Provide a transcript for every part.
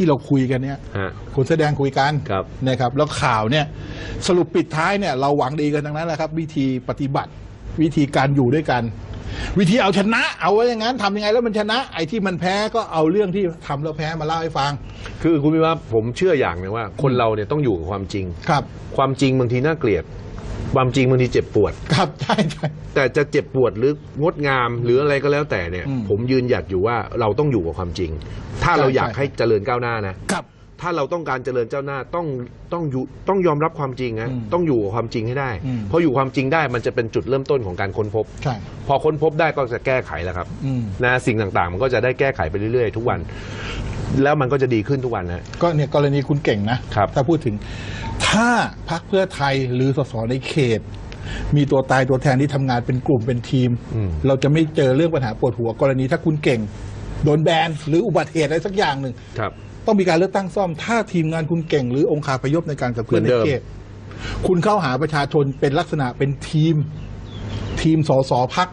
ที่เราคุยกันเนี่ยฮะคุณแสดงคุยกันครับ นะครับแล้วข่าวเนี่ยสรุปปิดท้ายเนี่ยเราหวังดีกันทั้งนั้นแหละครับ วิธีปฏิบัติวิธีการอยู่ด้วยกัน วิธีเอาชนะ เอาไว้อย่างนั้นทำยังไงแล้วมันชนะ ไอ้ที่มันแพ้ก็เอาเรื่องที่ทำแล้วแพ้มาเล่าให้ฟังคือคุณพี่ว่าผมเชื่ออย่างหนึงว่า คนเราเนี่ยต้องอยู่กับความจริง ครับ ความจริงบางทีน่าเกลียด ความจริงบางทีเจ็บปวด ครับใช่ใช่ แต่จะเจ็บปวดหรืองดงามหรืออะไรก็แล้วแต่เนี่ย อืมผมยืนหยัดอยู่ว่าเราต้องอยู่กับความจริง ถ้าใช่เราอยากใช่ ให้เจริญก้าวหน้านะ ครับ ถ้าเราต้องการเจริญเจ้าวหน้าต้องต้องอยู่ต้องยอมรับความจริงนะอืมต้องอยู่กับความจริงให้ได้ อืม เพราะอยู่ความจริงได้มันจะเป็นจุดเริ่มต้นของการค้นพบ ใช่ พอค้นพบได้ก็จะแก้ไขแล้วครับอืม นะสิ่งต่างๆ มันก็จะได้แก้ไขไปเรื่อยๆ ทุกวัน แล้วมันก็จะดีขึ้นทุกวันนะ ก็เนี่ยกรณีคุณเก่งนะครับ ถ้าพูดถึง ถ้าพักเพื่อไทยหรือสสในเขต มีตัวตายตัวแทนที่ทำงานเป็นกลุ่มเป็นทีม อืม เราจะไม่เจอเรื่องปัญหาปวดหัว กรณีถ้าคุณเก่ง โดนแบนหรืออุบัติเหตุอะไรสักอย่างหนึ่ง ครับ ต้องมีการเลือกตั้งซ่อม ถ้าทีมงานคุณเก่งหรือองค์คาพยพในการกับเคลื่อนเหมืในอนเดิม เขตคุณเข้าหาประชาชนเป็นลักษณะเป็นทีม ทีมสสพัก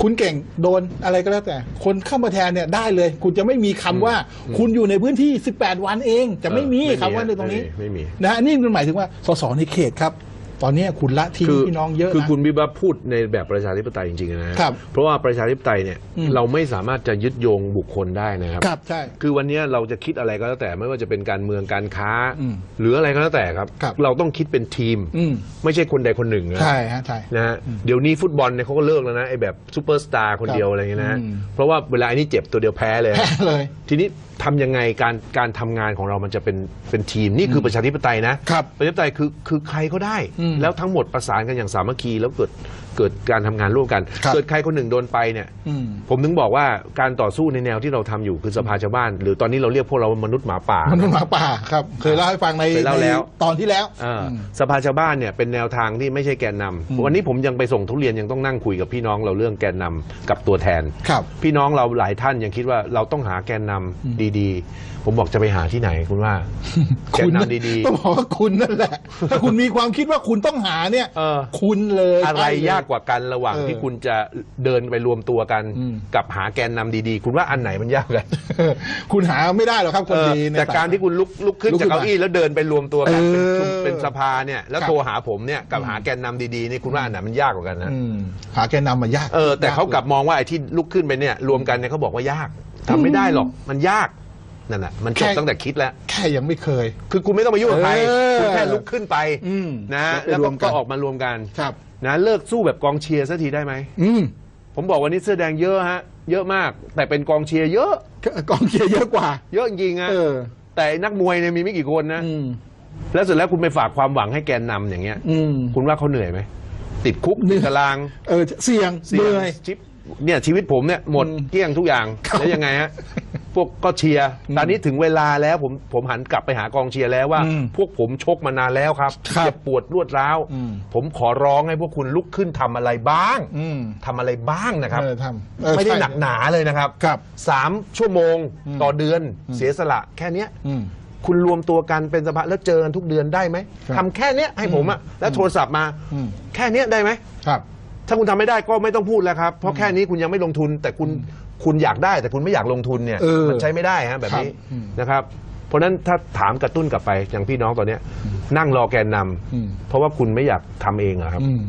คุณเก่งโดนอะไรก็แล้วแต่ คนเข้ามาแทนเนี่ยได้เลย คุณจะไม่มีคำว่า คุณอยู่ในพื้นที่ 18 วันเอง จะไม่มีเออคำว่าในตรงนี้ไม่มีนะฮะนี่มันหมายถึงว่าสสในเขตครับ ตอนนี้คุณละทีมคือพี่น้องเยอะคือนะคุณบิ๊บพูดในแบบประชาธิปไตยจริงๆนะครับ เพราะว่าประชาธิปไตยเนี่ยอืม เราไม่สามารถจะยึดโยงบุคคลได้นะครับ ครับใช่ คือวันนี้เราจะคิดอะไรก็แล้วแต่ไม่ว่าจะเป็นการเมืองการค้า อืมหรืออะไรก็แล้วแต่ครับ ครับเราต้องคิดเป็นทีม อืม ไม่ใช่คนใดคนหนึ่งนะใช่ฮะใช่ นะฮะเดี๋ยวนี้ฟุตบอลเนี่ยเขาก็เลิกแล้วนะไอ้แบบซูเปอร์สตาร์คนเดียวอะไรอย่างเงี้ยนะฮะอืม เพราะว่าเวลาไอ้นี่เจ็บตัวเดียวแพ้เลย แพ้เลย ทีนี้ทำยังไงการการทำงานของเรามันจะเป็นเป็นทีมนี่คือประชาธิปไตยนะครับ ประชาธิปไตยคือคือใครก็ได้อืมแล้วทั้งหมดประสานกันอย่างสามัคคีแล้วเกิด เกิดการทำงานร่วมกัน ครับ เกิดใครคนหนึ่งโดนไปเนี่ย อืม ผมถึงบอกว่าการต่อสู้ในแนวที่เราทำอยู่คือสภาชาวบ้าน หรือตอนนี้เราเรียกพวกเราว่ามนุษย์หมาป่ามนุษย์หมาป่าครับ เคยเล่าให้ฟังในเคยเล่าแล้ว ในตอนที่แล้วอ่าอืมสภาชาวบ้านเนี่ยเป็นแนวทางที่ไม่ใช่แกนนำอืม วันนี้ผมยังไปส่งทุเรียนยังต้องนั่งคุยกับพี่น้องเราเรื่องแกนนำกับตัวแทน ครับ พี่น้องเราหลายท่านยังคิดว่าเราต้องหาแกนนำดีๆ ผมบอกจะไปหาที่ไหนคุณว่า แกนนำดีต้องบอกว่าคุณนั่นแหละ ถ้าคุณมีความคิดว่าคุณต้องหาเนี่ยเออ คุณเลยๆอะไรใช่เลยยากกว่ากันระหว่างเออ ที่คุณจะเดินไปรวมตัวกัน อืม กับหาแกนนำดีๆ คุณว่าอันไหนมันยากกันคุณหาไม่ได้หรอกครับคนเออดีในแต่การที่คุณลุกลุกขึ้นลุกขึ้จากนมาเก้าอี้แล้วเดินไปรวมตัวกันเป็นเออชุมเป็นสภาเนี่ยแล้วครับ โทรหาผมเนี่ยกับหาแกนนำดีๆนี่คุณว่าอันไหนมันยากกว่ากันนะอืมหาแกนนำมายากเออแต่เขายกลับมองว่าไอ้ที่ลุกขึ้นไปเนี่ยรวมกันเนี่ยเขาบอกว่ายากทำไม่ได้หรอกมันยากนั่นแหะมันจบตั้งแต่คิดแล้ว แค่ยังไม่เคย คือคุณไม่ต้องมายุ่งกับใครเออคุณแค่ลุกขึ้นไปอืมนะแล้แล้ววไปรก็วมกัน ก็ออกมารวมกัน ครับ นะเลิกสู้แบบกองเชียร์สักทีได้ไหมอืมผมบอกวันนี้เสื้อแดงเยอะฮะ เยอะมาก แต่เป็นกองเชียร์เยอะกองเชียร์เยอะกว่า เยอะจริงๆฮะเออ แต่นักมวยเนี่ยมีไม่กี่คนนะ อืม แล้วเสร็จแล้วคุณไปฝากความหวังให้แกนนำอย่างเงี้ย อืม คุณว่าเขาเหนื่อยไหม ติดคุกเหนื่ติอยดตารางเออเสี่ยงเสี่ยเหงนื่อย ชิปเนี่ยชีวิตผมเนี่ยหมดอืม เกลี้ยงทุกอย่างครับแล้วยังไงฮะ พวกก็เชียร์ตอนนี้ถึงเวลาแล้วผมผมหันกลับไปหากองเชียร์แล้วว่า อืมพวกผมชกมานานแล้วครับครับเจ็บปวดรวดร้าวอืม ผมขอร้องให้พวกคุณลุกขึ้นทำอะไรบ้างอืม ทำอะไรบ้างนะครับ เออทำเออไม่ได้ใช่หนักหนาเลยนะครับครับสามชั่วโมงอืมต่อเดือนเสียสละแค่เนี้ยอืมคุณรวมตัวกันเป็นสภาแล้วเจอกันทุกเดือนได้ไหมครับทำแค่เนี้ยให้ผมอะแล้วโทรศัพท์มาอืม แค่เนี้ยได้ไหม ครับ ถ้าคุณทำไม่ได้ก็ไม่ต้องพูดแล้วครับ เพราะแค่นี้คุณยังไม่ลงทุน แต่คุณคุณอยากได้ แต่คุณไม่อยากลงทุนเนี่ยเออมันใช้ไม่ได้ฮะแบบนี้ครับอืมนะครับ เพราะฉะนั้นถ้าถามกระตุ้นกลับไปอย่างพี่น้องตอนเนี้ยนั่งรอแกนนำอืม เพราะว่าคุณไม่อยากทำเองเหรอครับ อืม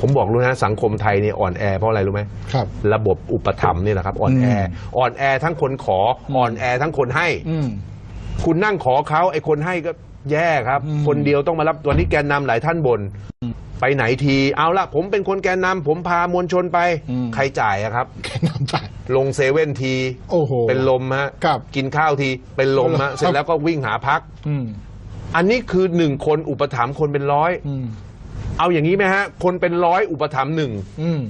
ผมบอกรู้นะสังคมไทยเนี่ยอ่อนแอเพราะอะไรรู้ไหม ครับ ระบบอุปถัมภ์นี่แหละครับอ่อนแออืมอ่อนแอทั้งคนขออ่อนแอทั้งคนให้ อืม คุณนั่งขอเขาไอ้คนให้ก็แย่ครับ อืม คนเดียวต้องมารับวันนี้แกนนำหลายท่านบน ไปไหนทีเอาละผมเป็นคนแกนนำผมพามวลชนไป อืม ใครจ่ายอะครับ แกนนำจ่ายลงเซเว่นทีโอ้โหเป็นลมฮะครับกินข้าวทีเป็นลมครัฮะบเสร็จแล้วก็วิ่งหาพัก อืมอันนี้คือหนึ่งคนอุปถัมภ์คนเป็นร้อย อืมเอาอย่างนี้ไหมฮะ คนเป็นร้อยอุปถัมภ์หนึ่งอืม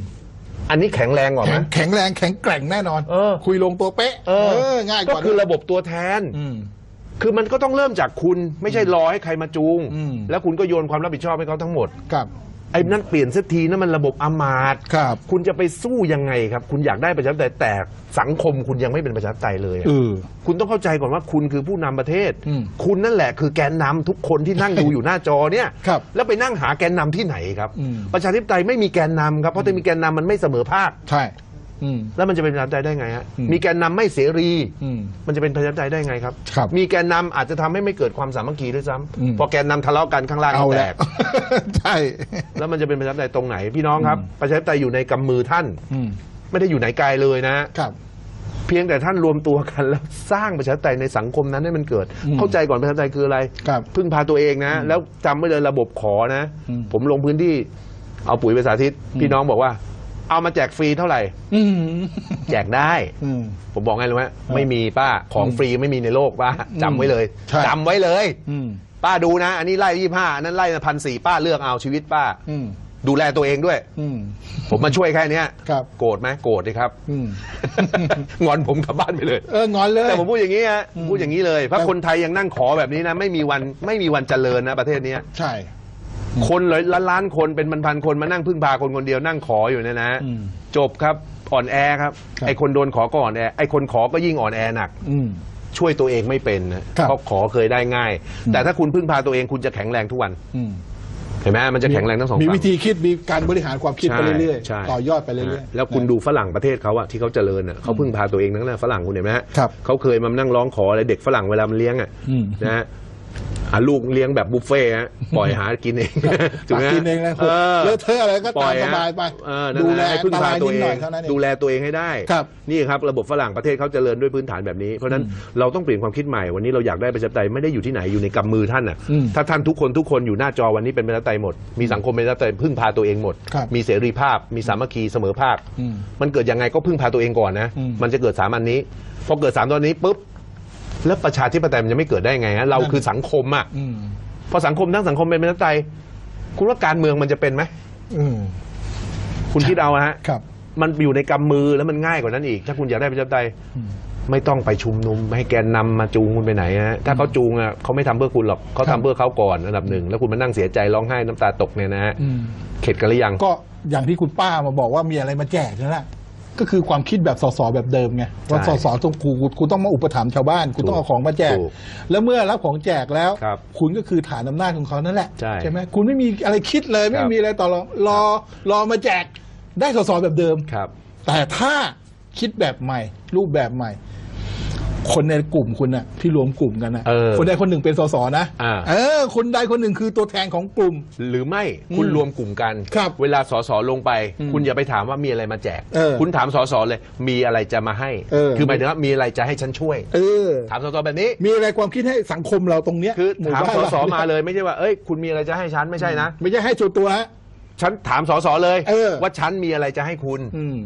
อันนี้แข็งแรงกว่าไหมแข็งแข็งแรงแข็งแกร่งแน่นอน เออ คุยลงตัวเป๊ะ เออง่ายกก็ว่าคือระบบตัวแทน อืม คือมันก็ต้องเริ่มจากคุณไม่ใช่รอให้ใครมาจูง อืม แล้วคุณก็โยนความรับผิดชอบให้เขาทั้งหมด ครับ ไอ้นั่นเปลี่ยนสักทีนั่นมันระบบอำมาตย์ครับ คุณจะไปสู้ยังไงครับ คุณอยากได้ประชาธิปไตยแต่สังคมคุณยังไม่เป็นประชาธิปไตยเลยอะ เออ คุณต้องเข้าใจก่อนว่าคุณคือผู้นำประเทศ อืมคุณนั่นแหละคือแกนนำทุกคนที่นั่งดูอยู่หน้าจอเนี่ย ครับแล้วไปนั่งหาแกนนำที่ไหนครับ อืม ประชาธิปไตยไม่มีแกนนำครับ เพราะถ้ามีแกนนำมันไม่เสมอภาค ใช่ อืม แล้วมันจะเป็นประชาธิปไตยได้ไงฮะอืม มีแกนนำไม่เสรี อืม มันจะเป็นประชาธิปไตยได้ไงครับ ครับมีแกนนำอาจจะทำให้ไม่เกิดความสามัคคีด้วยซ้อืมำพอแกนนำทะเลาะกันข้างล่างเอาก็แตแล้วกใช่ แล้วมันจะเป็นประชาธิปไตยตรงไหนพี่น้องครับอืมประชาธิปไตยอยู่ในกำมือท่าน อืมไม่ได้อยู่ไหนไกลเลยนะ ครับ เพียงแต่ท่านรวมตัวกันแล้วสร้างประชาธิปไตยในสังคมนั้นให้มันเกิด อืมเข้าใจก่อนประชาธิปไตยคืออะไร ครับพึ่งพาตัวเองนะ แล้วจำไว้เลยระบบขอนะ อืมผมลงพื้นที่เอาปุ๋ยไปสาธิตอืมพี่น้องบอกว่า เอามาแจกฟรีเท่าไหร่ อืมแจกได้ อืม ผมบอกไงรู้ไหมไม่มีป้าของฟรีไม่มีในโลกป้าจำไว้เลยใช่ จำไว้เลย อืม ป้าดูนะ อันนี้ไล่ยี่ห้าอันนั้นไล่พันสี่ป้าเลือกเอาชีวิตป้า อืม ดูแลตัวเองด้วย อืม ผมมาช่วยแค่เนี้ยครับ โกรธไหมโกรธดิครับ อืม งอนผมกลับบ้านไปเลย เอองอนเลย แต่ผมพูดอย่างนี้ฮะอืมพูดอย่างนี้เลยเพราะแต่คนไทยยังนั่งขอแบบนี้นะ ไม่มีวันไม่มีวันเจริญนะประเทศเนี้ย ใช่ คนเลยล้านล้านๆคนเป็นพันๆคนมานั่งพึ่งพาคนคนเดียวนั่งขออยู่เนี่ยนะอืมจบครับอ่อนแอครับ ครับ ไอ้คนโดนขอก็อ่อนแอไอ้คนขอก็ยิ่งอ่อนแอหนัก อืม ช่วยตัวเองไม่เป็นนะครับ เพราะขอเคยได้ง่ายอืมแต่ถ้าคุณพึ่งพาตัวเองคุณจะแข็งแรงทุกวัน อืมเห็นไหมมันจะแข็งแรงทั้งสองมีฝั่งวิธีคิดมีการบริหารความคิดไปใช่เรื่อยใช่ๆต่อยอดไปเรื่อยๆ แล้วคุณดูฝรั่งประเทศเขาอะที่เขาเจริญอะเขาพึ่งพาตัวเองทั้งนั้นฝรั่งคุณเห็นไหมฮะครับเขาเคยมานั่งร้องขออะไรเด็กฝรั่งเวลามันเลี้ยงอะอืม นะฮะ อะลูกเลี้ยงแบบบุฟเฟ่ต์ฮะปล่อยหากินเองถูกไหมตักกินเองเลยเออ เลอะเทอะอะไรก็ปล่ตาอมยสฮะบายไป เออนั่นดูแหแลละให้พึ่งตาพารายตัวนิดเอหน่งอยเท่านั้นเอง ดูแลตัวเองให้ได้ ครับนี่ครับระบบฝรั่งประเทศเขาเจริญด้วยพื้นฐานแบบนี้ เพราะฉะนั้นเราต้องเปลี่ยนความคิดใหม่วันนี้เราอยากได้ประชาธิปไตยไม่ได้อยู่ที่ไหนอยู่ในกำมือท่านอะอืมถ้าท่านทุกคนทุกคนอยู่หน้าจอวันนี้เป็นประชาธิปไตยหมด มีสังคมเป็นประชาธิปไตยพึ่งพาตัวเองหมด ครับมีเสรีภาพ มีสามัคคีเสมอภาค อืมมันเกิดยังไงก็พึ่งพาตัวเองก่อนนะ อืม มันจะเกิดสามอันนี้พอเกิดสามตัวนี้ปุ๊บ แล้วประชาธิปไตยมันจะไม่เกิดได้ไงฮะเรานั่นคือสังคมอะอืมพอสังคมทั้งสังคมเป็นประชาธิปไตยคุณว่าการเมืองมันจะเป็นไหมอืมคุณคิดเอาอะฮะครับ มันอยู่ในกำมือแล้วมันง่ายกว่านั้นอีก ถ้าคุณอยากได้ประชาธิปไตยอืมไม่ต้องไปชุมนุมไม่ให้แกนนำมาจูงคุณไปไหนฮะถ้าเขาจูงอะเขาไม่ทำเพื่อคุณหรอกเขาครัทำบ เพื่อเขาก่อนอันดับหนึ่งแล้วคุณมานั่งเสียใจร้องไห้น้ำตาตกเนี่ยนะฮะอืมเข็ดกันหรือยัง ก็อย่างที่คุณป้ามาบอกว่ามีอะไรมาแจกนั่นแหละ ก็คือความคิดแบบสสแบบเดิมไงว่าสสต้องกูคุณต้องมาอุปถัมภ์ชาวบ้านคุณต้องเอาของมาแจก ถูกแล้วเมื่อรับของแจกแล้วครับคุณก็คือฐานอำนาจของเขานั่นแหละใช่ไหมคุณไม่มีอะไรคิดเลยไม่ครับ มีอะไรต่อรองรอรอมาแจกได้สสแบบเดิม ครับ แต่ถ้าคิดแบบใหม่ รูปแบบใหม่ คนในกลุ่มคุณน่ะที่รวมกลุ่มกันน่ะเออคนใดคนหนึ่งเป็นสสนะอ่า เออ คนใดคนหนึ่งคือตัวแทนของกลุ่ม หรือไม่คุณอืมรวมกลุ่มกัน ครับเวลาสสลงไปอืมคุณอย่าไปถามว่ามีอะไรมาแจก เออคุณถามสสเลย มีอะไรจะมาให้ เออ คือหมายถึงว่ามีอะไรจะให้ฉันช่วย เออ ถามสสแบบนี้ มีอะไรความคิดให้สังคมเราตรงเนี้ยคือหมู่ถามบ้นสรสมาเลยไม่ใช่ว่าเอ้ยคุณมีอะไรจะให้ฉันไม่ใช่นะ ไม่ใช่ให้ส่วนตัวฮะ ฉันถามสสเลย เออ ว่าฉันมีอะไรจะให้คุณ อืม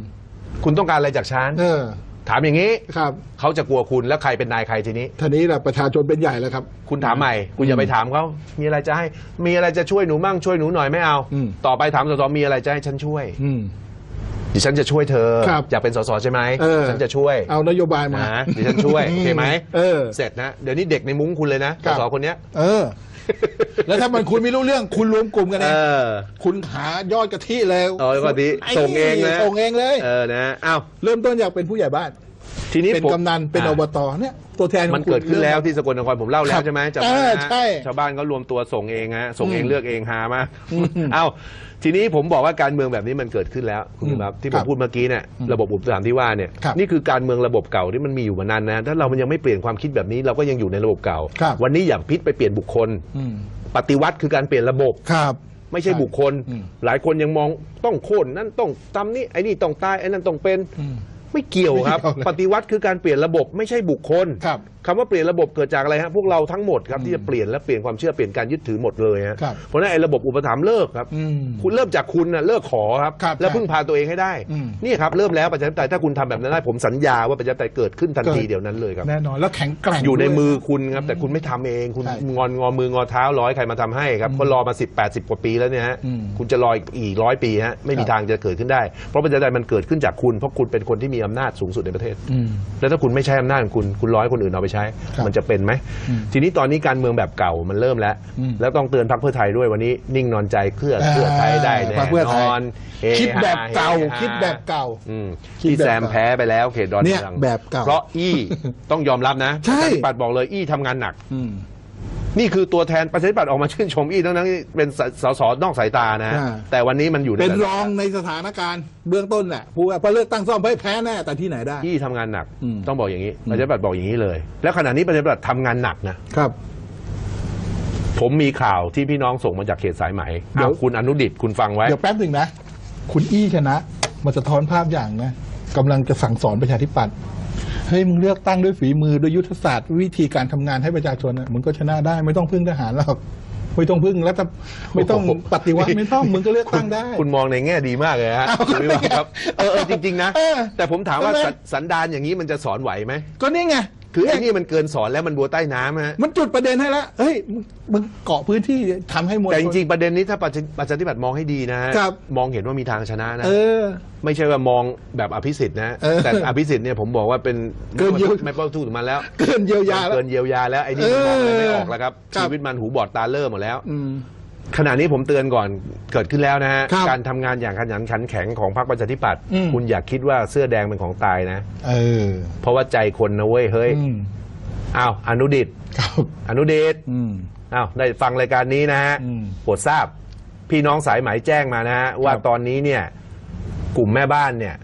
คุณต้องการอะไรจากฉัน เออ ถามอย่างนี้ครับเขาจะกลัวคุณแล้วใครเป็นนายใครทีนี้ทีนี้แหละประชาชนเป็นใหญ่แล้วครับ คุณถามใหม่ คุณอย่าไปถามเขามีอะไรจะให้ มีอะไรจะช่วยหนูมั่งช่วยหนูหน่อยไม่เอา อืม ต่อไปถามสสมีอะไรจะให้ฉันช่วย อืม ดิฉันจะช่วยเธอ ครับอยากเป็นสสใช่ไหมเออ ฉันจะช่วยเอานโยบายมา นะดิฉันช่วยโอเคไหมเออ เสร็จนะ เดี๋ยวนี้เด็กในมุ้งคุณเลยนะครัสบสคนเนี้ย เออ แล้วถ้ามันคุณไม่รู้เรื่องคุณรวมกลุ่มกันเอเองอคุณหายอดกะทิเลยเอายอดกะทิส่งเองนะ ส่งเองเลย เออนะอ้าว เริ่มต้นอยากเป็นผู้ใหญ่บ้าน ทีนี้เป็นผมกำนันเป็นอบตเนี่ยตัวแทนของมันคุณเกิดขึ้นแล้วที่สกลนครผมเล่าแล้ครัวบใช่ไหมจำเอได้อนะใช่ ชาวบ้านก็รวมตัวส่งเองฮะส่งเองอืมเลือกเองหามากอืมเอ้าทีนี้ผมบอกว่าการเมืองแบบนี้มันเกิดขึ้นแล้วคุณอืมครับที่ผครัมบพูดเมื่อกี้เนี่ยอืมระบบอุปถัมภ์ที่ว่าเนี่ยครับนี่คือการเมืองระบบเก่าที่มันมีอยู่มานานนะถ้าเรามันยังไม่เปลี่ยนความคิดแบบนี้เราก็ยังอยู่ในระบบเก่า ครับ วันนี้อย่าพิษไปเปลี่ยนบุคคล อืมปฏิวัติคือการเปลี่ยนระบบ ครับ ไม่ใช่บุคคล อืมหลายคนยังมองต้องโค่นนั่นต้องทำนี่ไอ้นี่ต้องตายไอ้นั่นต้องเป็น อืม ไม่เกี่ยวครับไม่เกี่ยวเลยปฏิวัติคือการเปลี่ยนระบบไม่ใช่บุคคลครับ คำว่าเปลี่ยนระบบเกิดจากอะไรฮะพวกเราทั้งหมดครับอืมที่จะเปลี่ยนและเปลี่ยนความเชื่อเปลี่ยนการยึดถือหมดเลยฮะครับเพราะฉะนั้นไอ้ระบบอุปถัมภ์เลิกครับ อืม คุณเริ่มจากคุณนะเลิกขอครับ ครับแล้วพึ่งพาตัวเองให้ได้ อืม นี่ครับเริ่มแล้วประชาธิปไตยถ้าคุณทำแบบนั้นได้ผมสัญญาว่าประชาธิปไตยเกิดขึ้นทันทีเกิดเดียวนั้นเลยครับ แน่นอนแล้วแข็งแกร่งอยู่ในด้วยมือคุณครับ แต่คุณไม่ทำเอง คุณใช่งอนงอมืองอเท้าร้อยใครมาทำให้ครับอืมก็รอมา 10 80 กว่าปีแล้วเนี่ยฮะอืมคุณจะรออีกอีกร้อยปีฮะไม่มีครับ ทางจะเกิดขึ้นได้ เพราะประชาธิปไตยมันเกิดขึ้นจากคุณ เพราะคุณเป็นคนที่มีอำนาจสูงสุดในประเทศ อืม แล้วถ้าคุณไม่ใช้อำนาจของคุณ คุณร้อยคนอื่นเอาไปใช้ครับมันจะเป็นไหมอืมทีนี้ตอนนี้การเมืองแบบเก่ามันเริ่มแล้วอืมแล้วต้องเตือนพรรคเพื่อไทยด้วยวันนี้นิ่งนอนใจเพื่ออ่าเพื่อไทยได้แน่พรรคเพื่อไทนยอนเฮคิดแบบเก่าฮฮคิดแบบเก่าอืมคิดที่แบบแซมเก่าแพ้ไปแล้วเขตดอนเนี่ยเมืองแบบเก่าเพราะอี้ต้องยอมรับนะใช่ประชาธิปัดบอกเลยอี้ทำงานหนักอืม นี่คือตัวแทนประชาธิปัตย์ออกมาชื่นชมอี้ทั้งนั้นที่เป็นสสสนอกสายตานะ อ่า แต่วันนี้มันอยู่ในเป็นสถานรองในสถานการณ์เบื้องต้นแหละผู้ว่าพอเลือกตั้งซ่อมให้แพ้แน่แต่ที่ไหนได้ อี้ทำงานหนัก อืม ต้องบอกอย่างนี้ประชาธิปัตย์บอกอย่างนี้เลย แล้วขณะนี้ประชาธิปัตย์ทำงานหนักนะครับ ผมมีข่าวที่พี่น้องส่งมาจากเขตสายไหมเดี๋ยวอ้าวคุณอนุดิตคุณฟังไว้ เดี๋ยวแป๊บหนึ่งนะ คุณอี้ชนะมาสะท้อนภาพอย่างนะกำลังจะสั่งสอนประชาธิปัตย์ เฮ้ยมึงเลือกตั้งด้วยฝีมือด้วยยุทธศาสตร์วิธีการทำงานให้ประชาชนน่ะมึงก็ชนะได้ไม่ต้องพึ่งทหารหรอกไม่ต้องพึ่งแล้วไม่ต้องโอ้โหปฏิวัติไม่ต้องมึงก็เลือกตั้งได้ คุณมองในแง่ดีมากเลยฮะเอาคุณวิวัฒน์ครับเออเออจริง ๆ นะเออแต่ผมถามว่าใช่ไหมสันสันดานอย่างนี้มันจะสอนไหวไหมก็นี่ไง คือไอ้นี่มันเกินสอนแล้วมันบัวใต้น้ำฮะมันจุดประเด็นให้แล้วเฮ้ยมึงมึงเกาะพื้นที่ทำให้มวลแต่จชน ริงๆประเด็นนี้ถ้าประชาประชาธิปัตย์มองให้ดีนะฮะครับ มองเห็นว่ามีทางชนะนะ เออ ไม่ใช่ว่ามองแบบอภิสิทธิ์นะ เออแต่อภิสิทธิ์เนี่ยผมบอกว่าเป็นเกินเยียวไม่เป้าทูถึงมันแล้ว เกินเยียวยาแล้ว เกินเยียวยาแล้วไอ้นี่มันมองอะไรไม่ออกแล้วครับครับ ชีวิตมันหูบอดตาเลิ่มหมดแล้ว อืม ขณะนี้ผมเตือนก่อนเกิดขึ้นแล้วนะฮะครับการทำงานอย่างขยันขันแข็งของพรรคประชาธิปัตย์อืม คุณอย่าคิดว่าเสื้อแดงเป็นของตายนะ เออเพราะว่าใจคนนะเว้ยเฮ้ยอืมอ้าวอนุดิต ครับอนุดิตอืม อ้าวได้ฟังรายการนี้นะฮะอืมโปรดทราบ พี่น้องสายไหมแจ้งมานะฮะว่าครับตอนนี้เนี่ย กลุ่มแม่บ้านเนี่ย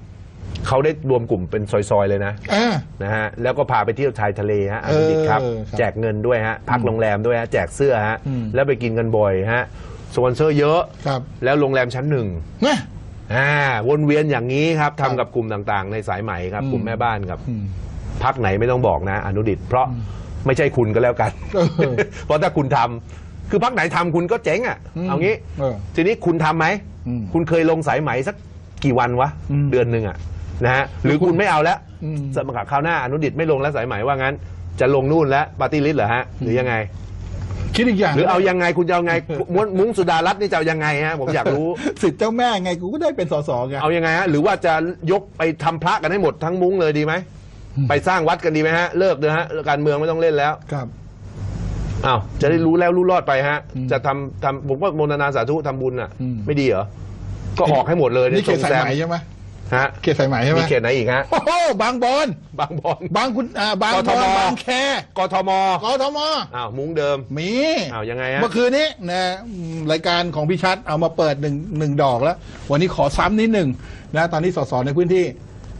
เขาได้รวมกลุ่มเป็นซอย ๆ เลยนะอ่า นะฮะแล้วก็พาไปเที่ยวชายทะเลฮะอนุดิตครับ เออครับแจกเงินด้วยฮะพักโรงแรมด้วยฮะแจกเสื้อฮะอืม แล้วไปกินกันบ่อยฮะสปอนเซอร์เยอะ ครับแล้วโรงแรมชั้นหนึ่งนะ อ่าวนเวียนอย่างนี้ครับครับ ทำกับกลุ่มต่างๆ ในสายไหมครับอืมกลุ่มแม่บ้านครับ อืม พักไหนไม่ต้องบอกนะ อนุดิต เพราะไม่ใช่คุณก็แล้วกัน เออเพราะถ้าคุณทำคือพักไหนทำคุณก็เจ๊งอะอืมเอางี้เออทีนี้คุณทำไหมอืมคุณเคยลงสายไหมสักกี่วันวะอืม เดือนหนึ่งอะ นะฮะหรือคุณไม่เอาแล้วอืมสมัครคราวหน้าอนุดิตไม่ลงแล้วสายไหมว่างั้น จะลงนู่นแล้วปาร์ตี้ลิสต์เหรอฮะหรือยังไง คิดอีกอย่างหรือเอายังไงคุณจะเอาไงมุ้งมุ้งสุดารัตน์นี่จะเอายังไงฮะผมอยากรู้ สิทธิ์เจ้าแม่ไงกูก็ได้เป็นสสไงเอายังไงฮะหรือว่าจะยกไปทำพระกันให้หมดทั้งมุ้งเลยดีไหมอืมไปสร้างวัดกันดีไหมฮะเลิกเลยฮะการเมืองไม่ต้องเล่นแล้วครับอ้าวจะได้รู้แล้วรู้รอดไปฮะอืมจะทำทำผมว่าโมทนาสาธุทำบุญอะอืมไม่ดีเหรอก็ออกให้หมดเลยนี่เขตสายไหมส่งแซใช่ไหม ฮะเขตสายไหมใช่ไหมมีเขตไหนอีกฮะโอ้โหบางบอนบางบอน บางคุณอ่าบางกบทอนมบางแคกทมกทมอ้าวมุ้งเดิมมีอ้าวยังไงฮะเมื่อคืนนี้นะอืมรายการของพี่ชัดเอามาเปิดหนึ่งหนึ่งดอกแล้ว วันนี้ขอซ้ำนิดหนึ่งนะตอนนี้สสในพื้นที่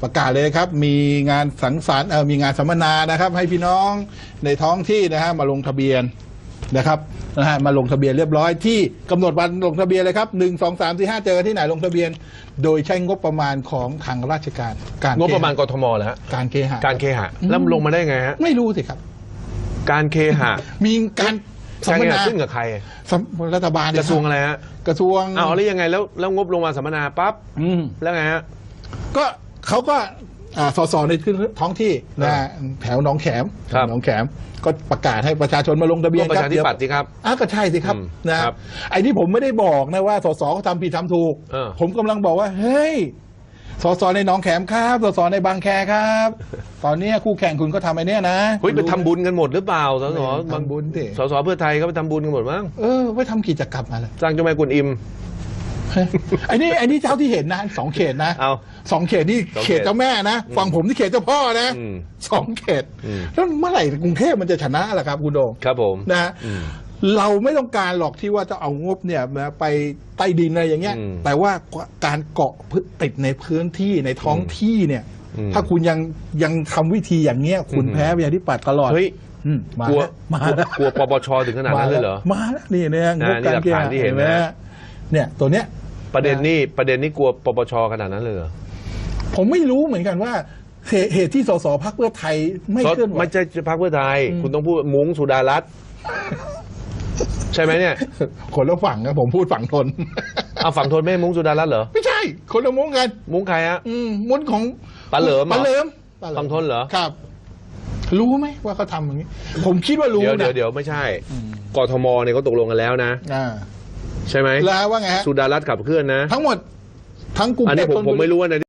ประกาศเลยครับ มีงานสังสรรค์เออมีงานสัมมนานะครับ ให้พี่น้องในท้องที่นะฮะมาลงทะเบียน นะครับนะฮะมาลงทะเบียนเรียบร้อยที่กำหนดวันลงทะเบียนเลยครับหนึ่งสองสามสี่ห้าเจอกันที่ไหนลงทะเบียน โดยใช้งบประมาณของทางราชการการงบประมาณกทมเหรอฮะการเคหะการเคหะแล้วมันลงมาได้ไงฮะไม่รู้สิครับ การเคหะมีการสัการมมเคหะนาขึ้นกับใครสัมรัฐบาลกเนี่ยระทรวงอะไรฮะกระทรวงอ้าวแล้วยังไงแล้วแล้วงบลงมาสัมมนาปั๊บอืมแล้วไงฮะก็เขาก็ อ่าสสในท้องที่นะอ่าแถวหนองแขมครับ หนองแขมก็ประกาศให้ประชาชนมาลงทะเบียนก็ประชาธิปัตย์สิครับ อะก็ใช่สิครับอืมนะครับไอ้ที่ผมไม่ได้บอกนะว่าสสเขาทำผิดทำถูก เออ ผมกำลังบอกว่า เฮ้ยสสในหนองแขมครับสสในบางแคครับ ตอนเนี้ยคู่แข่งคุณก็ทำไอ้เนี้ยนะเฮ้ยไปทำบุญกันหมดหรือเปล่าสสทำบุญสิ สสเพื่อไทยก็ไปทำบุญกันหมดมั้งเออไว้ทำกิจกรรมอะไร สร้างเจ้าแม่กุนอิม ไอ้นี่ไอ้นี่เจ้าที่เห็นนะสองเขตนะเอาสองเขตนี่สองเขตเขตเจ้าแม่นะฝั่งผมที่เขตเจ้าพ่อนะอืมสองเขตอืมแล้วเมื่อไหร่กรุงเทพมันจะชนะล่ะครับคุณโดงครับผมนะฮะอืมเราไม่ต้องการหรอกที่ว่าจะเอางบเนี่ยนะไปใต้ดินอะไรอย่างเงี้ยอืมแต่ว่าการเกาะพื้นติดในพื้นที่ในท้องที่เนี่ยอืมถ้าคุณยังยังทำวิธีอย่างเงี้ย คุณอืมแพ้ประชาธิปัตย์ตลอดเฮ้ยอืมมากลัวแล้วมากลัวแล้วกลัวปปชถึงขนาดนั้นเลยเหรอ มาแล้วนี่เนี่ยงบนี่การหลักเกฐานที่เห็นไหมนะฮะเนี่ยตัวเนี้ย ประเด็นนี้ประเด็นนี้กลัวปปชขนาดนั้นเลยเหรอผมไม่รู้เหมือนกันว่าเหตุเหตุที่สสพักเพื่อไทยไม่เคลื่อนไหว ไม่ใช่พักเพื่อไทยอืมคุณต้องพูดมุ้งสุดารัตน์ใช่ไหมเนี่ย คนละฝั่งนะผมพูดฝั่งทน เอาฝั่งทนไม่ให้มุ้งสุดารัตน์เหรอ ไม่ใช่ คนละมุ้งกัน มุ้งใครฮะอืมมุ้งของปลาเหลิมเหรอปลาเหลิมปลาเหลิมฝั่งทนเหรอ ครับ รู้ไหมว่าเขาทำอย่างนี้ ผมคิดว่ารู้เดี๋ยวนะเดี๋ยวเดี๋ยวไม่ใช่กทมเนี่ยเขาตกลงกันแล้วนะอ่า ใช่ไหมแล้วว่าไงฮะสุดารัตน์ขับเคลื่อนนะ ทั้งหมดทั้งกรุงอันเทนี้พผมธนผมบุรีไม่รู้ว่าใน